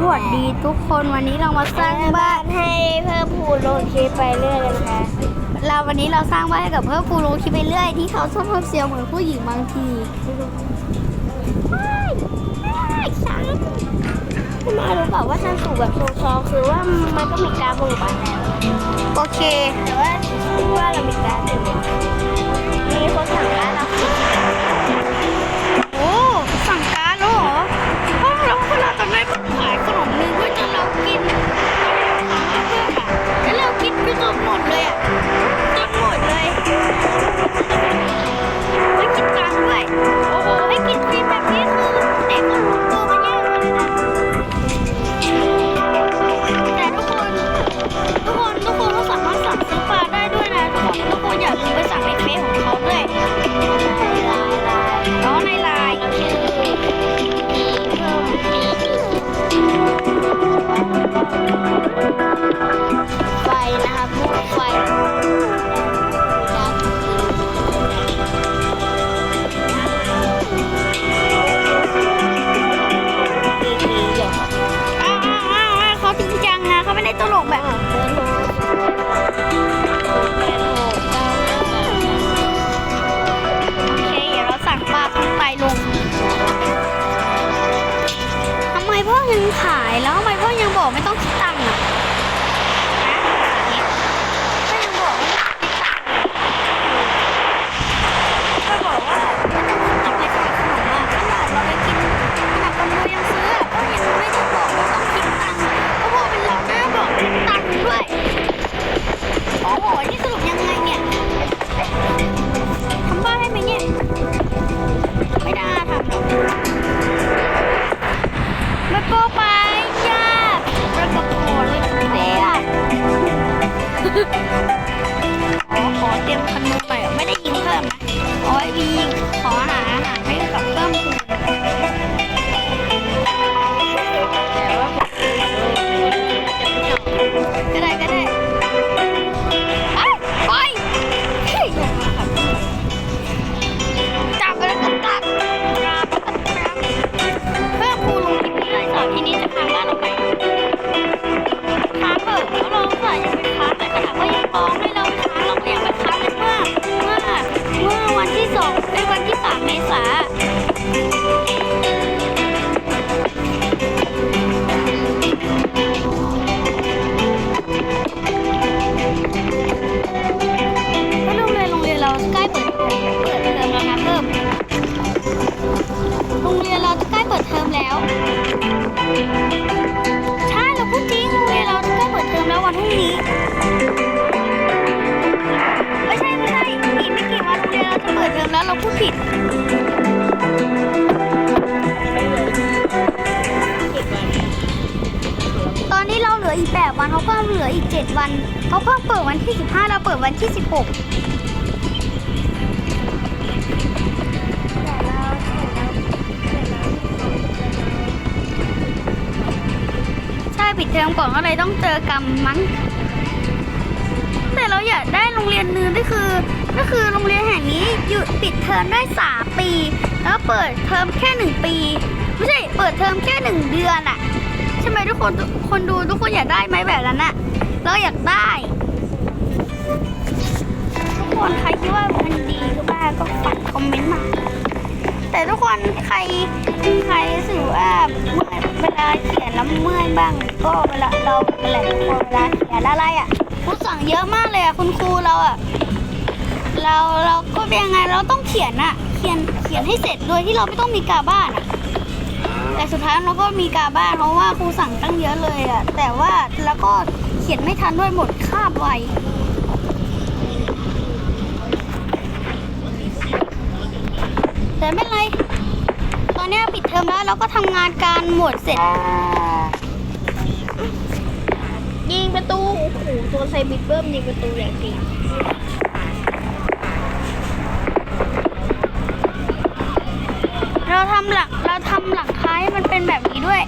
สวัสดีทุกคนวันนี้เรามาสร้างบ้านให้เพิ่มพูนลงคลิปไปเรื่อยเลยนะคะเราวันนี้เราสร้างบ้านให้กับเพื่อนฟูรู้คิดไปเรื่อยที่เขาชอบทำเสียงเหมือนผู้หญิงบางทีคุณมารู้เปล่าว่าฉันสูงแบบโซซอคือว่ามันก็มีการบ่งบอกแล้วโอเคแต่ว่าว่าเรามีการอยู่มีคนสั่งร้านเรา เทอมก่อนก็เลยต้องเจอกรรมมั้ง แต่เราอยากได้โรงเรียนนึงก็คือ ก็คือโรงเรียนแห่งนี้หยุดปิดเทอมได้สามปี แล้วเปิดเทอมแค่หนึ่งปี ไม่ใช่เปิดเทอมแค่หนึ่งเดือนอะใช่ไหมทุกคนคนดูทุกคนอยากได้ไหมแบบนั้นอะเราอยากได้ทุกคนใครคิดว่ามันดีหรือเปล่าก็ฝากคอมเมนต์มาแต่ทุกคนใครใครรู้สึกว่าเมื่อเวลาเขียนแล้วเมื่อยบ้าง ก็เวลาเราเวลาทุกคนเวลาเขียนอะไรอะคุณสั่งเยอะมากเลยอะคุณครูเราอะเราเราก็เป็นยังไงเราต้องเขียนอะ เขียนเขียนให้เสร็จโดยที่เราไม่ต้องมีกาบ้านอะแต่สุดท้ายเราก็มีกาบ้านเพราะว่าครูสั่งตั้งเยอะเลยอะแต่ว่าแล้วก็เขียนไม่ทันด้วยหมดคาบไวแต่ไม่เป็นไร ตอนนี้ปิดเทอมแล้วเราก็ทำงานการหมดเสร็จ ยิงประตูโอ้โหตัวไซบิดเบิ้มยิงประตูอย่างเก่งเราทำหลักเราทำหลังคาให้มันเป็นแบบนี้ด้วย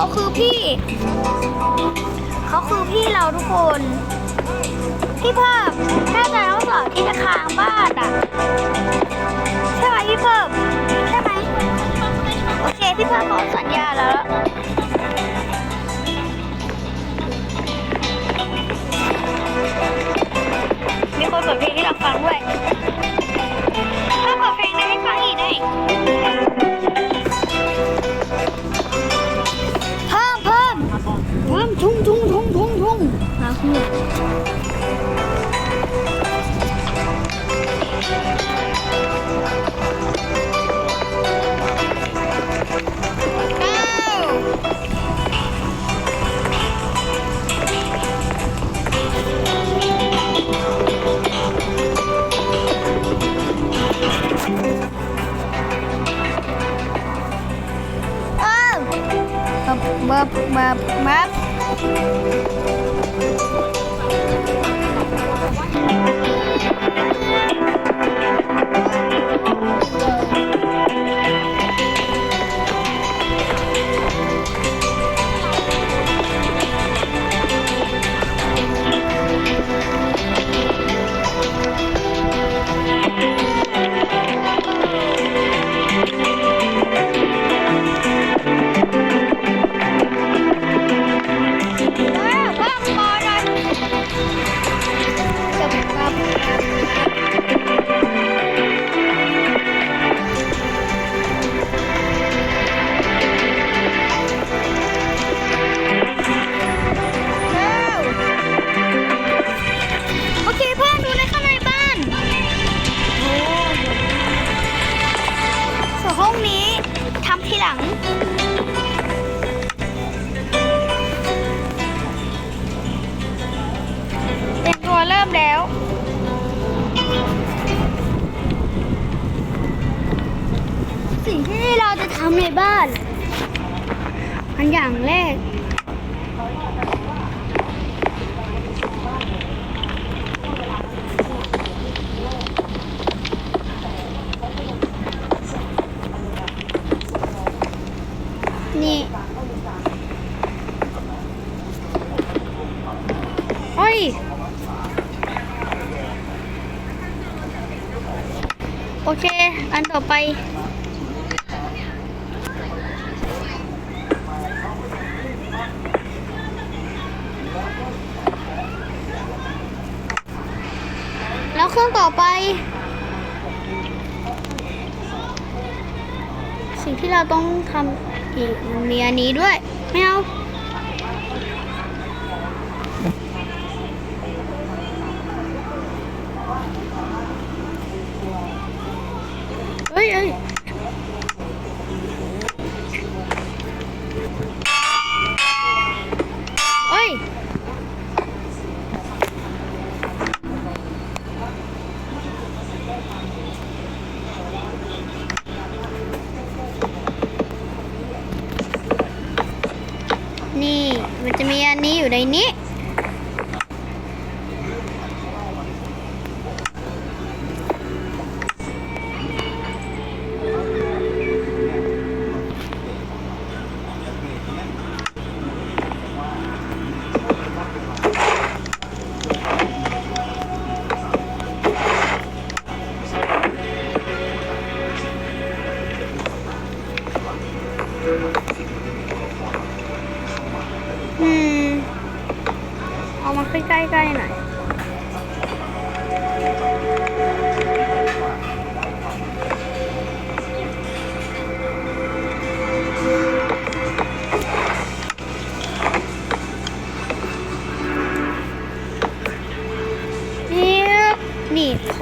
เขาคือพี่ เขาคือพี่เราทุกคน พี่เพิ่มแค่ใจะต้สอนที่จะค้างบ้านอะใช่ไหมพี่เพิ่มใช่ไหมโอเค พี่เพิ่มขอสัญญาแล้วมีคนเปิดเพลงที่เราฟังด้วยถ้าเปิดเพลงได้ให้ฟังอีกได้ map map โอเค อันต่อไป แล้วเครื่องต่อไป สิ่งที่เราต้องทำอีกมีอันนี้ด้วย ไม่เอา มันจะมีอันนี้อยู่ในนี้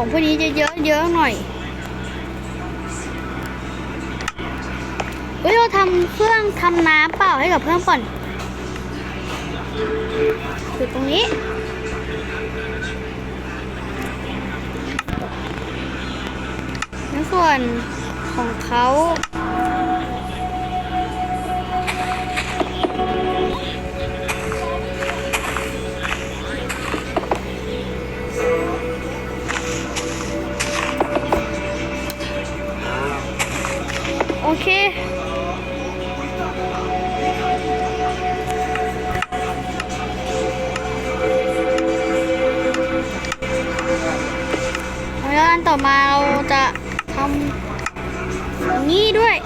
ของพวกนี้จะเยอะเยอะๆหน่อยเฮ้ยเราทำเครื่องทำน้ำเปล่าให้กับเพื่อนก่อนคือตรงนี้ในส่วนของเขา อันต่อมาเราจะทำงนี้ด้วย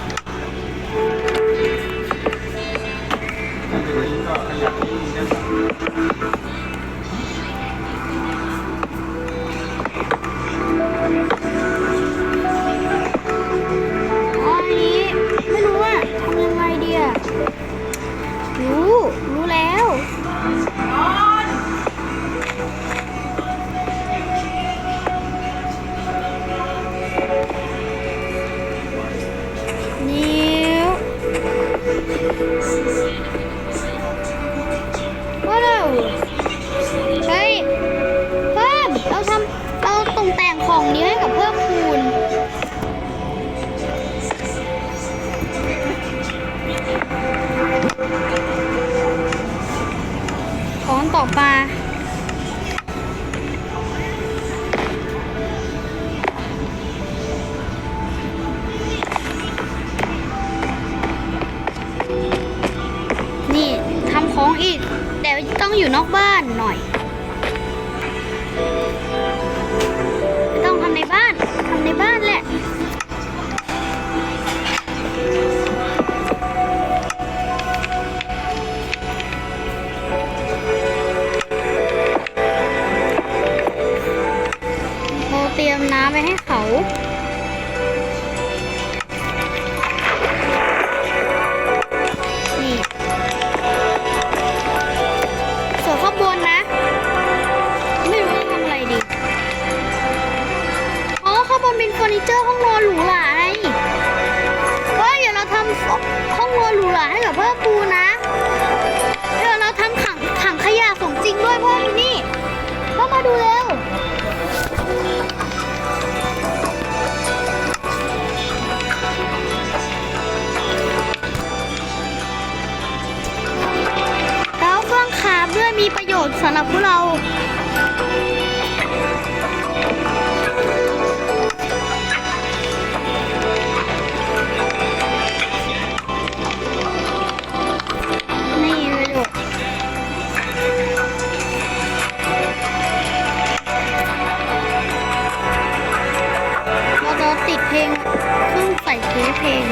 ของต่อมา นิเจอร์ห้องนอนหรูหราไงเฮ้ยเดี๋ยวเราทำห้องนอนหรูหราให้กับเพื่อนปูนะเดี๋ยวเราทำถังถังขยะสมจริงด้วยเพื่อนนี่เข้ามาดูเร็วแล้วเครื่องคาฟด้วยมีประโยชน์สำหรับพวกเรา เราจะติดงเครื่องใส่เทปเพลง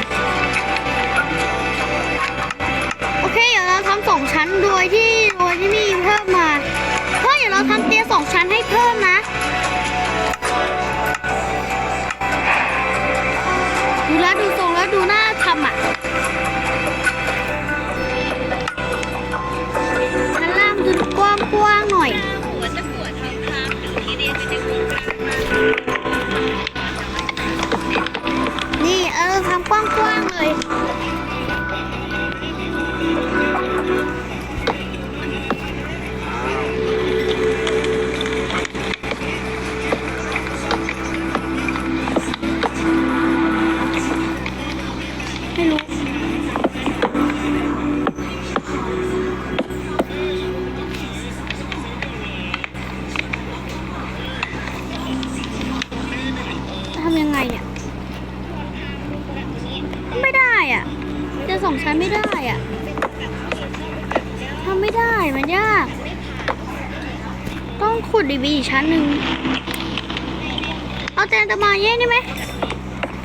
มาเย่ได้ไหม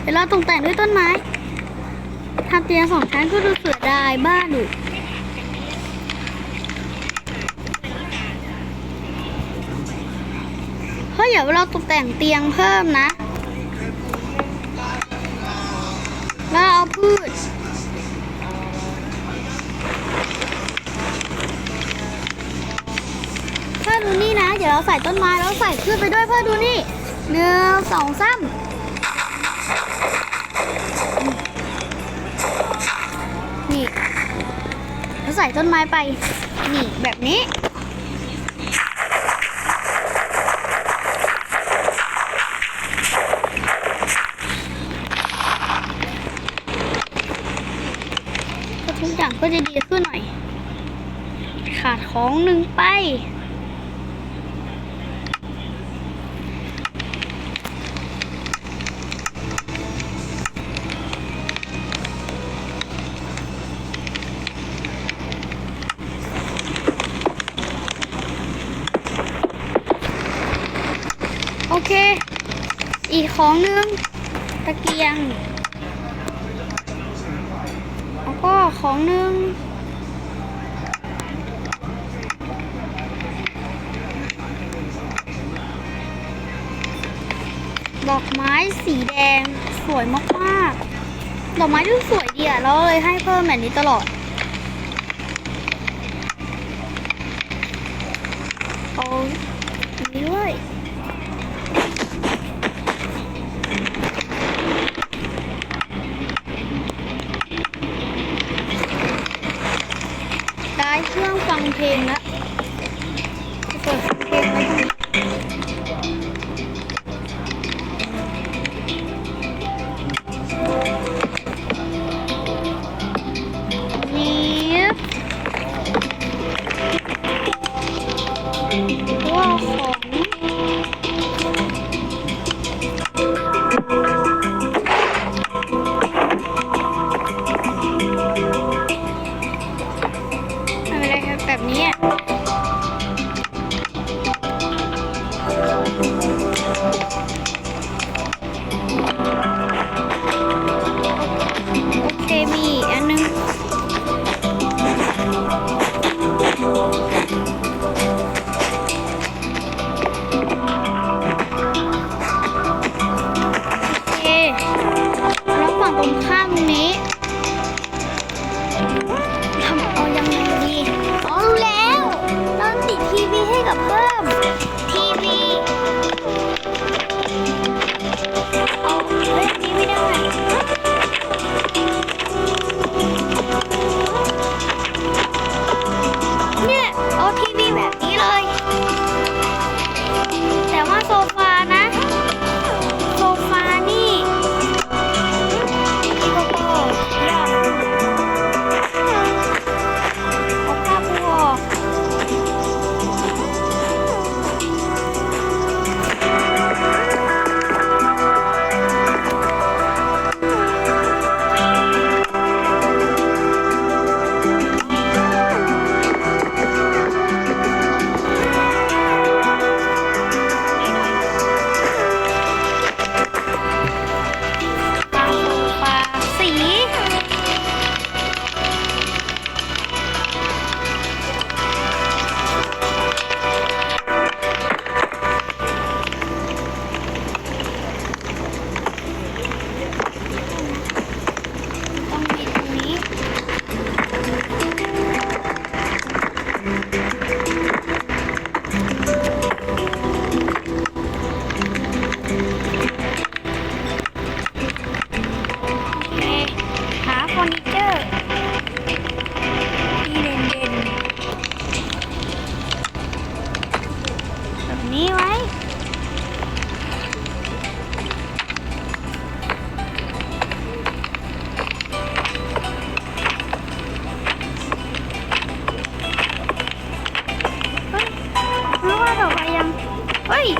เดี๋ยวเราตกแต่งด้วยต้นไม้ทำเตียงสองชั้นก็ดูเสือดายบ้านอยู่เฮ้ยเดี๋ยวเราตกแต่งเตียงเพิ่มนะแล้วเอาพืชเพื่อดูนี่นะ เดี๋ยวเราใส่ต้นไม้แล้วใส่พืชไปด้วยเพื่อดูนี่ หนึ่งสองสามนี่เราใส่ต้นไม้ไป นี่แบบนี้ทุกอย่างก็จะดีขึ้นหน่อย ขาดของหนึ่งไป ของหนึ่งตะเกียง แล้วก็ของหนึ่งดอกไม้สีแดงสวยมากๆ ดอกไม้ดูสวยดีอะเราเลยให้เพิ่มแบบนี้ตลอด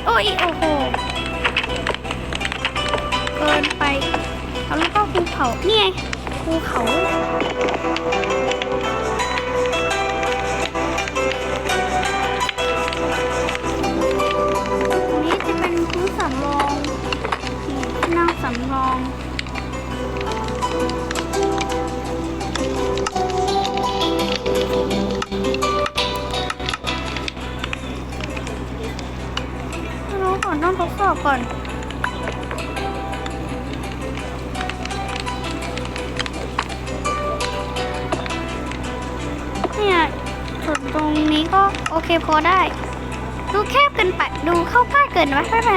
โอ้ยโอ้โหเกินไปแล้วก็ภูเขาเนี่ไงภูเขาตรงนี้จะเป็นพื้สำรองนี่ที่นั่งสำรอ ก่อก่อน เนี่ยส่วนตรงนี้ก็โอเคพอได้ ดูแคบเกินไป ดูเข้าใกล้เกินไปไม่เป็นไร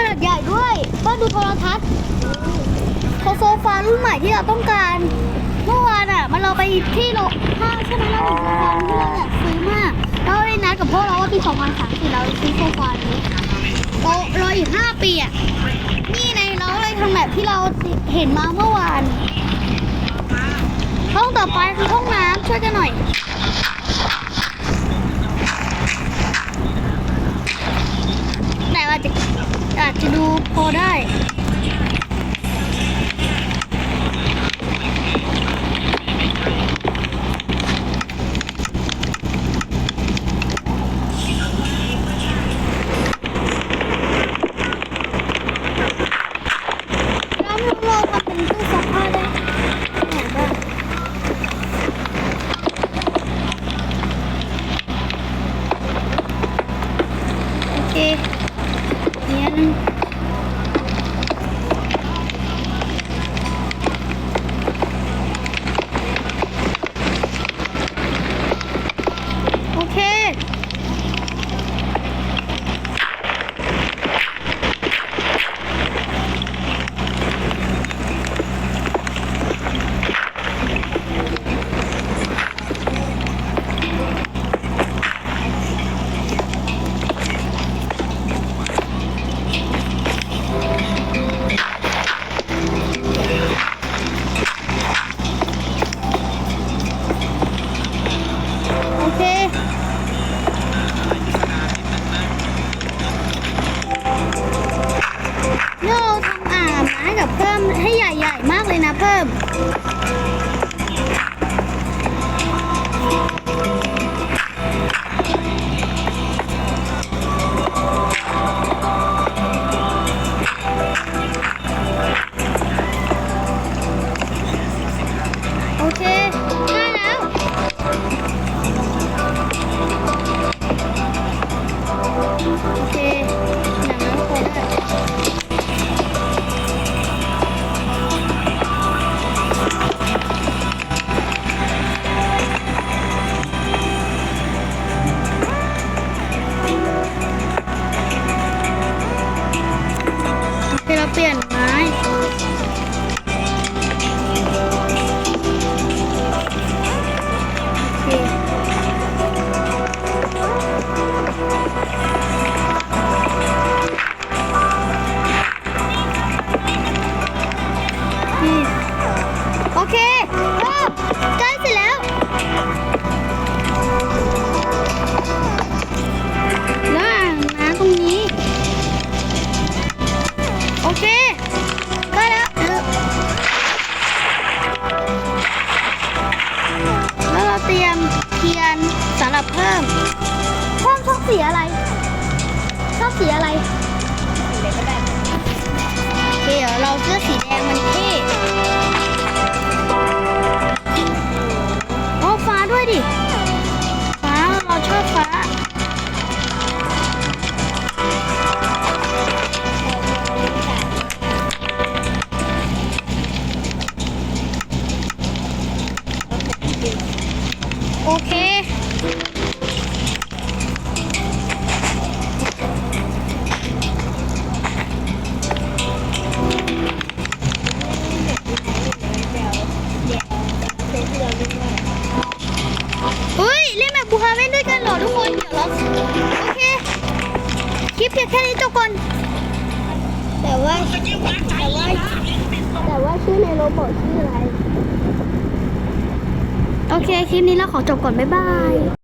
ขนาดใหญ่ด้วยก็ดูโทรทัศน์โโซฟารุ่นใหม่ที่เราต้องการเมื่อวานอะ มันเราไปที่โรงห้างใช่ไหมเราถึงโซฟาที่เราอยากซื้อมากเราได้นัดกับพวกเราว่าปี2030เราจะซื้อโซฟานี้เรารออีก5ปีอะนี่ในเราเลยทำแบบที่เราเห็นมาเมื่อวานห้องต่อไปคือห้องน้ำช่วยกันหน่อย แต่อาจจะอา จะดูพอได้ เปลี่ยนไม้ ก่อนบ๊ายบาย